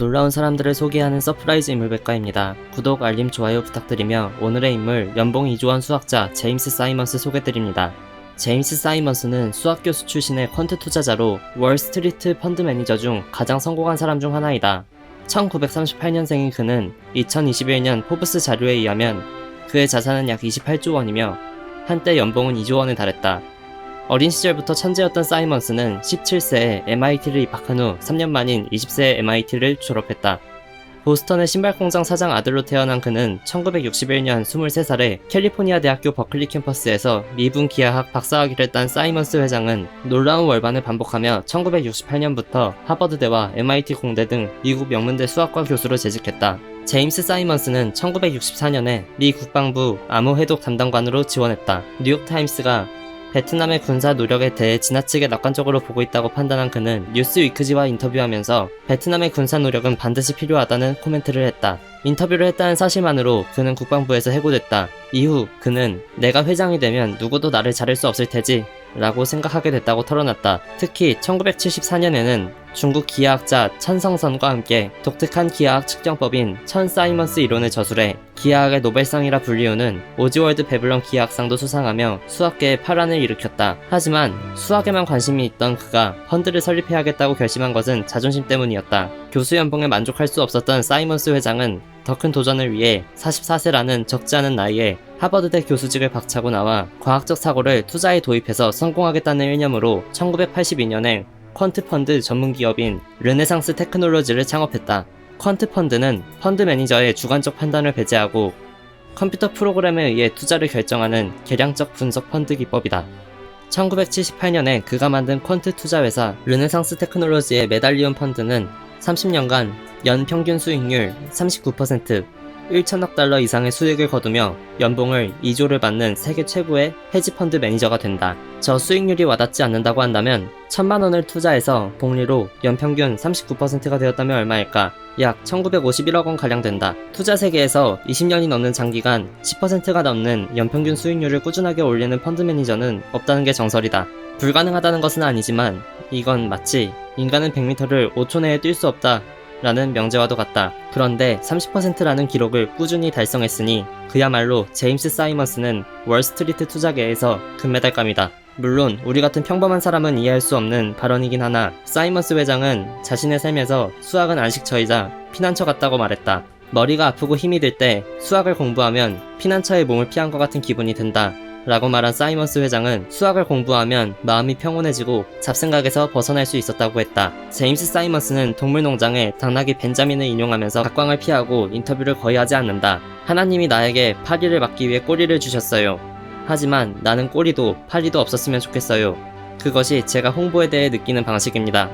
놀라운 사람들을 소개하는 서프라이즈 인물백과입니다. 구독, 알림, 좋아요 부탁드리며 오늘의 인물 연봉 2조원 수학자 제임스 사이먼스 소개드립니다. 제임스 사이먼스는 수학교수 출신의 퀀트 투자자로 월스트리트 펀드 매니저 중 가장 성공한 사람 중 하나이다. 1938년생인 그는 2021년 포브스 자료에 의하면 그의 자산은 약 28조 원이며 한때 연봉은 2조 원에 달했다. 어린 시절부터 천재였던 사이먼스는 17세에 MIT를 입학한 후 3년 만인 20세에 MIT를 졸업했다. 보스턴의 신발 공장 사장 아들로 태어난 그는 1961년 23살에 캘리포니아 대학교 버클리 캠퍼스에서 미분 기하학 박사학위를 딴 사이먼스 회장은 놀라운 월반을 반복하며 1968년부터 하버드대와 MIT 공대 등 미국 명문대 수학과 교수로 재직했다. 제임스 사이먼스는 1964년에 미 국방부 암호 해독 담당관으로 지원했다. 뉴욕타임스가 베트남의 군사 노력에 대해 지나치게 낙관적으로 보고 있다고 판단한 그는 뉴스 위크지와 인터뷰하면서 베트남의 군사 노력은 반드시 필요하다는 코멘트를 했다. 인터뷰를 했다는 사실만으로 그는 국방부에서 해고됐다. 이후 그는 내가 회장이 되면 누구도 나를 자를 수 없을 테지 라고 생각하게 됐다고 털어놨다. 특히 1974년에는 중국 기하학자 천성선과 함께 독특한 기하학 측정법인 천 사이먼스 이론을 저술해 기하학의 노벨상이라 불리우는 오지월드 베블런 기하학상도 수상하며 수학계에 파란을 일으켰다. 하지만 수학에만 관심이 있던 그가 펀드를 설립해야겠다고 결심한 것은 자존심 때문이었다. 교수 연봉에 만족할 수 없었던 사이먼스 회장은 더 큰 도전을 위해 44세라는 적지 않은 나이에 하버드대 교수직을 박차고 나와 과학적 사고를 투자에 도입해서 성공하겠다는 일념으로 1982년에 퀀트 펀드 전문 기업인 르네상스 테크놀로지를 창업했다. 퀀트 펀드는 펀드 매니저의 주관적 판단을 배제하고 컴퓨터 프로그램에 의해 투자를 결정하는 계량적 분석 펀드 기법이다. 1978년에 그가 만든 퀀트 투자회사 르네상스 테크놀로지의 메달리온 펀드는 30년간 연 평균 수익률 39%, 1천억 달러 이상의 수익을 거두며 연봉을 2조를 받는 세계 최고의 헤지펀드 매니저가 된다. 저 수익률이 와닿지 않는다고 한다면 천만 원을 투자해서 복리로 연평균 39%가 되었다면 얼마일까? 약 1951억 원 가량 된다. 투자 세계에서 20년이 넘는 장기간 10%가 넘는 연평균 수익률을 꾸준하게 올리는 펀드 매니저는 없다는 게 정설이다. 불가능하다는 것은 아니지만 이건 마치 인간은 100m를 5초 내에 뛸 수 없다 라는 명제와도 같다. 그런데 30%라는 기록을 꾸준히 달성했으니 그야말로 제임스 사이먼스는 월스트리트 투자계에서 금메달감이다. 물론 우리 같은 평범한 사람은 이해할 수 없는 발언이긴 하나 사이먼스 회장은 자신의 삶에서 수학은 안식처이자 피난처 같다고 말했다. 머리가 아프고 힘이 들 때 수학을 공부하면 피난처의 몸을 피한 것 같은 기분이 든다. 라고 말한 사이먼스 회장은 수학을 공부하면 마음이 평온해지고 잡생각에서 벗어날 수 있었다고 했다. 제임스 사이먼스는 동물농장의 당나귀 벤자민을 인용하면서 각광을 피하고 인터뷰를 거의 하지 않는다. 하나님이 나에게 파리를 막기 위해 꼬리를 주셨어요. 하지만 나는 꼬리도 파리도 없었으면 좋겠어요. 그것이 제가 홍보에 대해 느끼는 방식입니다.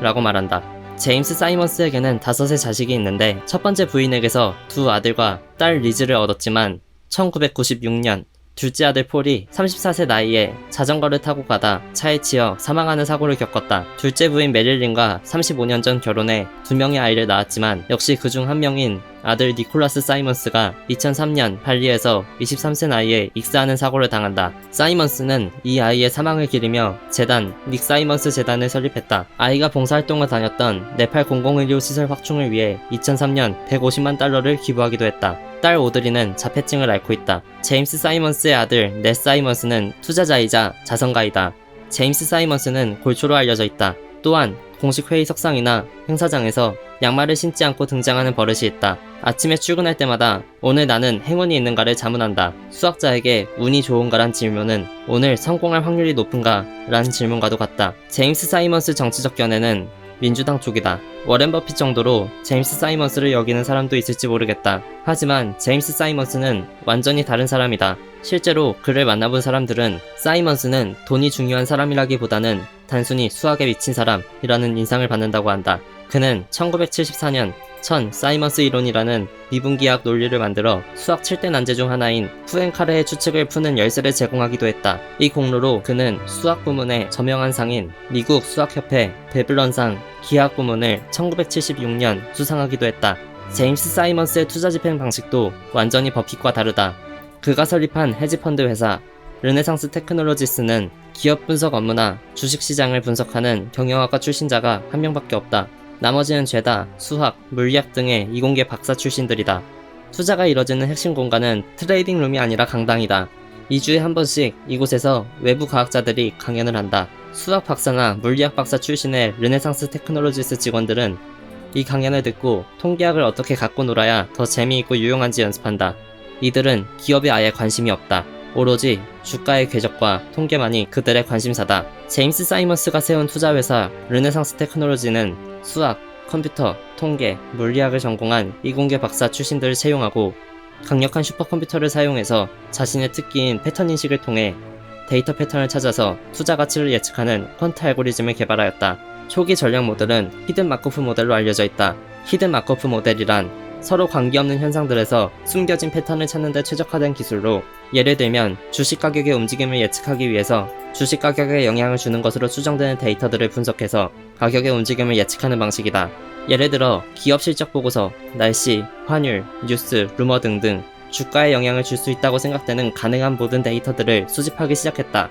라고 말한다. 제임스 사이먼스에게는 다섯의 자식이 있는데 첫 번째 부인에게서 두 아들과 딸 리즈를 얻었지만 1996년 둘째 아들 폴이 34세 나이에 자전거를 타고 가다 차에 치여 사망하는 사고를 겪었다. 둘째 부인 메릴린과 35년 전 결혼해 두 명의 아이를 낳았지만 역시 그중 한 명인 아들 니콜라스 사이먼스가 2003년 발리에서 23세 나이에 익사하는 사고를 당한다. 사이먼스는 이 아이의 사망을 기리며 재단 닉 사이먼스 재단을 설립했다. 아이가 봉사활동을 다녔던 네팔 공공의료 시설 확충을 위해 2003년 150만 달러를 기부하기도 했다. 딸 오드리는 자폐증을 앓고 있다. 제임스 사이먼스의 아들 넷 사이먼스는 투자자이자 자선가이다. 제임스 사이먼스는 골초로 알려져 있다. 또한 공식 회의 석상이나 행사장에서 양말을 신지 않고 등장하는 버릇이 있다. 아침에 출근할 때마다 오늘 나는 행운이 있는가를 자문한다. 수학자에게 운이 좋은가란 질문은 오늘 성공할 확률이 높은가? 라는 질문과도 같다. 제임스 사이먼스 정치적 견해는 민주당 쪽이다. 워렌 버핏 정도로 제임스 사이먼스를 여기는 사람도 있을지 모르겠다. 하지만 제임스 사이먼스는 완전히 다른 사람이다. 실제로 그를 만나본 사람들은 사이먼스는 돈이 중요한 사람이라기보다는 단순히 수학에 미친 사람이라는 인상을 받는다고 한다. 그는 1974년 천 사이먼스 이론이라는 미분기학 논리를 만들어 수학 7대 난제 중 하나인 푸엔카레의 추측을 푸는 열쇠를 제공하기도 했다. 이 공로로 그는 수학 부문의 저명한 상인 미국 수학협회 베블런상 기하학 부문을 1976년 수상하기도 했다. 제임스 사이먼스의 투자 집행 방식도 완전히 버핏과 다르다. 그가 설립한 헤지펀드 회사 르네상스 테크놀로지스는 기업 분석 업무나 주식 시장을 분석하는 경영학과 출신자가 한 명밖에 없다. 나머지는 죄다 수학, 물리학 등의 이공계 박사 출신들이다. 투자가 이뤄지는 핵심 공간은 트레이딩 룸이 아니라 강당이다. 2주에 한 번씩 이곳에서 외부 과학자들이 강연을 한다. 수학 박사나 물리학 박사 출신의 르네상스 테크놀로지스 직원들은 이 강연을 듣고 통계학을 어떻게 갖고 놀아야 더 재미있고 유용한지 연습한다. 이들은 기업에 아예 관심이 없다. 오로지 주가의 궤적과 통계만이 그들의 관심사다. 제임스 사이먼스가 세운 투자회사 르네상스 테크놀로지는 수학, 컴퓨터, 통계, 물리학을 전공한 이공계 박사 출신들을 채용하고 강력한 슈퍼컴퓨터를 사용해서 자신의 특기인 패턴 인식을 통해 데이터 패턴을 찾아서 투자 가치를 예측하는 퀀트 알고리즘을 개발하였다. 초기 전략 모델은 히든 마코프 모델로 알려져 있다. 히든 마코프 모델이란 서로 관계없는 현상들에서 숨겨진 패턴을 찾는 데 최적화된 기술로 예를 들면 주식 가격의 움직임을 예측하기 위해서 주식 가격에 영향을 주는 것으로 추정되는 데이터들을 분석해서 가격의 움직임을 예측하는 방식이다. 예를 들어 기업 실적 보고서, 날씨, 환율, 뉴스, 루머 등등 주가에 영향을 줄 수 있다고 생각되는 가능한 모든 데이터들을 수집하기 시작했다.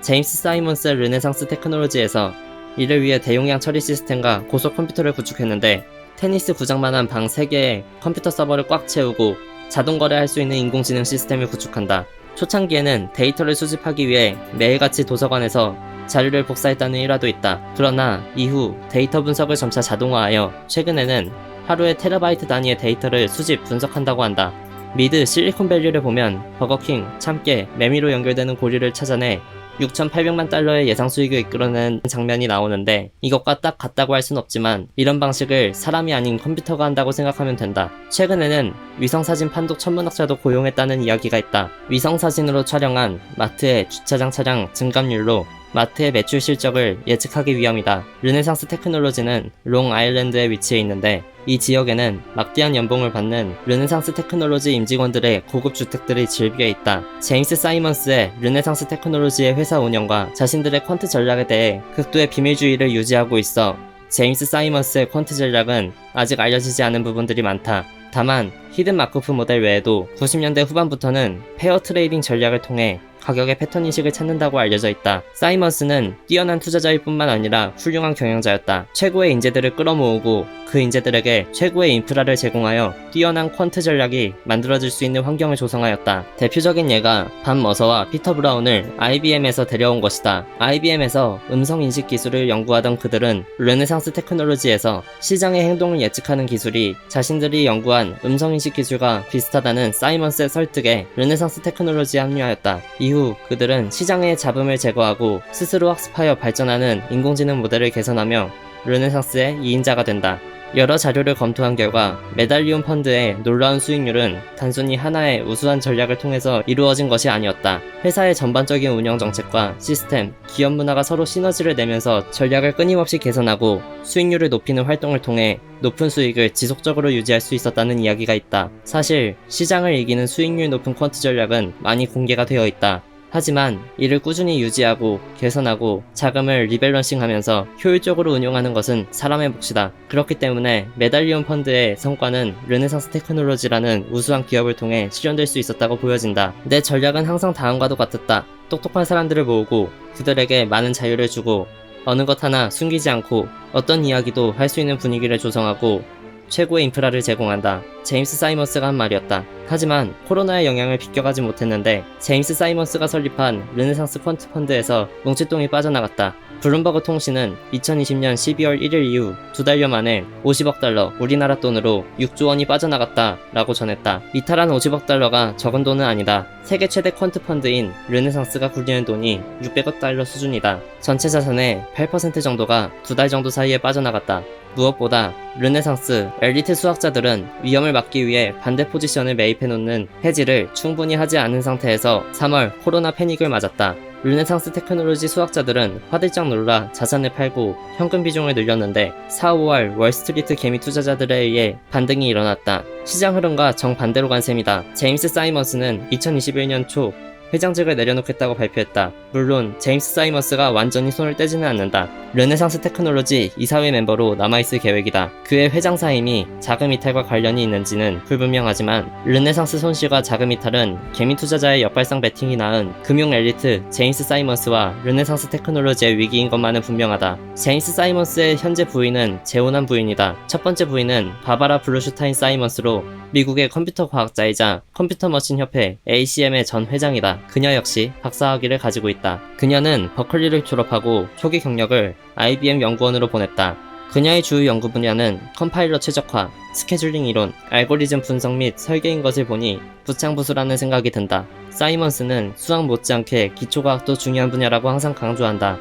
제임스 사이먼스 르네상스 테크놀로지에서 이를 위해 대용량 처리 시스템과 고속 컴퓨터를 구축했는데 테니스 구장만한 방 3개에 컴퓨터 서버를 꽉 채우고 자동 거래할 수 있는 인공지능 시스템을 구축한다. 초창기에는 데이터를 수집하기 위해 매일같이 도서관에서 자료를 복사했다는 일화도 있다. 그러나 이후 데이터 분석을 점차 자동화하여 최근에는 하루에 테라바이트 단위의 데이터를 수집 분석한다고 한다. 미드 실리콘밸리를 보면 버거킹, 참깨, 매미로 연결되는 고리를 찾아내 6,800만 달러의 예상 수익을 이끌어내는 장면이 나오는데 이것과 딱 같다고 할 순 없지만 이런 방식을 사람이 아닌 컴퓨터가 한다고 생각하면 된다. 최근에는 위성사진 판독 천문학자도 고용했다는 이야기가 있다. 위성사진으로 촬영한 마트의 주차장 차량 증감률로 마트의 매출 실적을 예측하기 위함이다. 르네상스 테크놀로지는 롱 아일랜드에 위치해 있는데 이 지역에는 막대한 연봉을 받는 르네상스 테크놀로지 임직원들의 고급 주택들이 즐비해 있다. 제임스 사이먼스의 르네상스 테크놀로지의 회사 운영과 자신들의 퀀트 전략에 대해 극도의 비밀주의를 유지하고 있어 제임스 사이먼스의 퀀트 전략은 아직 알려지지 않은 부분들이 많다. 다만 히든 마크프 모델 외에도 90년대 후반부터는 페어 트레이딩 전략을 통해 가격의 패턴 인식을 찾는다고 알려져 있다. 사이먼스는 뛰어난 투자자일 뿐만 아니라 훌륭한 경영자였다. 최고의 인재들을 끌어모으고 그 인재들에게 최고의 인프라를 제공하여 뛰어난 퀀트 전략이 만들어질 수 있는 환경을 조성하였다. 대표적인 예가 반 머서와 피터 브라운을 IBM에서 데려온 것이다. IBM에서 음성 인식 기술을 연구하던 그들은 르네상스 테크놀로지에서 시장의 행동을 예측하는 기술이 자신들이 연구한 음성 인식 기술과 비슷하다는 사이먼스의 설득에 르네상스 테크놀로지에 합류하였다. 이후 그들은 시장의 잡음을 제거하고 스스로 학습하여 발전하는 인공지능 모델을 개선하며 르네상스의 2인자가 된다. 여러 자료를 검토한 결과 메달리온 펀드의 놀라운 수익률은 단순히 하나의 우수한 전략을 통해서 이루어진 것이 아니었다. 회사의 전반적인 운영 정책과 시스템, 기업 문화가 서로 시너지를 내면서 전략을 끊임없이 개선하고 수익률을 높이는 활동을 통해 높은 수익을 지속적으로 유지할 수 있었다는 이야기가 있다. 사실 시장을 이기는 수익률 높은 퀀트 전략은 많이 공개가 되어 있다. 하지만 이를 꾸준히 유지하고 개선하고 자금을 리밸런싱 하면서 효율적으로 운용하는 것은 사람의 몫이다. 그렇기 때문에 메달리온 펀드의 성과는 르네상스 테크놀로지라는 우수한 기업을 통해 실현될 수 있었다고 보여진다. 내 전략은 항상 다음과도 같았다. 똑똑한 사람들을 모으고 그들에게 많은 자유를 주고 어느 것 하나 숨기지 않고 어떤 이야기도 할 수 있는 분위기를 조성하고 최고의 인프라를 제공한다. 제임스 사이먼스가 한 말이었다. 하지만 코로나의 영향을 비껴가지 못했는데 제임스 사이먼스가 설립한 르네상스 펀트 펀드에서 뭉칫돈이 빠져나갔다. 블룸버그 통신은 2020년 12월 1일 이후 두 달여 만에 50억 달러, 우리나라 돈으로 6조 원이 빠져나갔다 라고 전했다. 이탈한 50억 달러가 적은 돈은 아니다. 세계 최대 퀀트 펀드인 르네상스가 굴리는 돈이 600억 달러 수준이다. 전체 자산의 8% 정도가 두 달 정도 사이에 빠져나갔다. 무엇보다 르네상스 엘리트 수학자들은 위험을 막기 위해 반대 포지션을 매입해놓는 해지를 충분히 하지 않은 상태에서 3월 코로나 패닉을 맞았다. 르네상스 테크놀로지 수학자들은 화들짝 놀라 자산을 팔고 현금 비중을 늘렸는데 4, 5월 월스트리트 개미 투자자들에 의해 반등이 일어났다. 시장 흐름과 정반대로 간 셈이다. 제임스 사이먼스는 2021년 초 회장직을 내려놓겠다고 발표했다. 물론 제임스 사이먼스가 완전히 손을 떼지는 않는다. 르네상스 테크놀로지 이사회 멤버로 남아있을 계획이다. 그의 회장 사임이 자금 이탈과 관련이 있는지는 불분명하지만 르네상스 손실과 자금 이탈은 개미 투자자의 역발상 베팅이 낳은 금융 엘리트 제임스 사이먼스와 르네상스 테크놀로지의 위기인 것만은 분명하다. 제임스 사이먼스의 현재 부인은 재혼한 부인이다. 첫 번째 부인은 바바라 블루슈타인 사이먼스로 미국의 컴퓨터 과학자이자 컴퓨터 머신 협회 ACM의 전 회장이다. 그녀 역시 박사학위를 가지고 있다. 그녀는 버클리를 졸업하고 초기 경력을 IBM 연구원으로 보냈다. 그녀의 주요 연구 분야는 컴파일러 최적화, 스케줄링 이론, 알고리즘 분석 및 설계인 것을 보니 부창부수라는 생각이 든다. 사이먼스는 수학 못지않게 기초과학도 중요한 분야라고 항상 강조한다.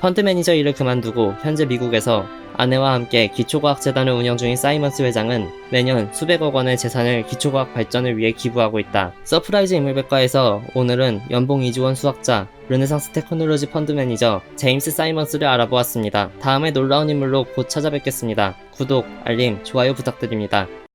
펀드 매니저 일을 그만두고 현재 미국에서 아내와 함께 기초과학재단을 운영 중인 사이먼스 회장은 매년 수백억 원의 재산을 기초과학 발전을 위해 기부하고 있다. 서프라이즈 인물백과에서 오늘은 연봉 2조원 수학자, 르네상스 테크놀로지 펀드 매니저 제임스 사이먼스를 알아보았습니다. 다음에 놀라운 인물로 곧 찾아뵙겠습니다. 구독, 알림, 좋아요 부탁드립니다.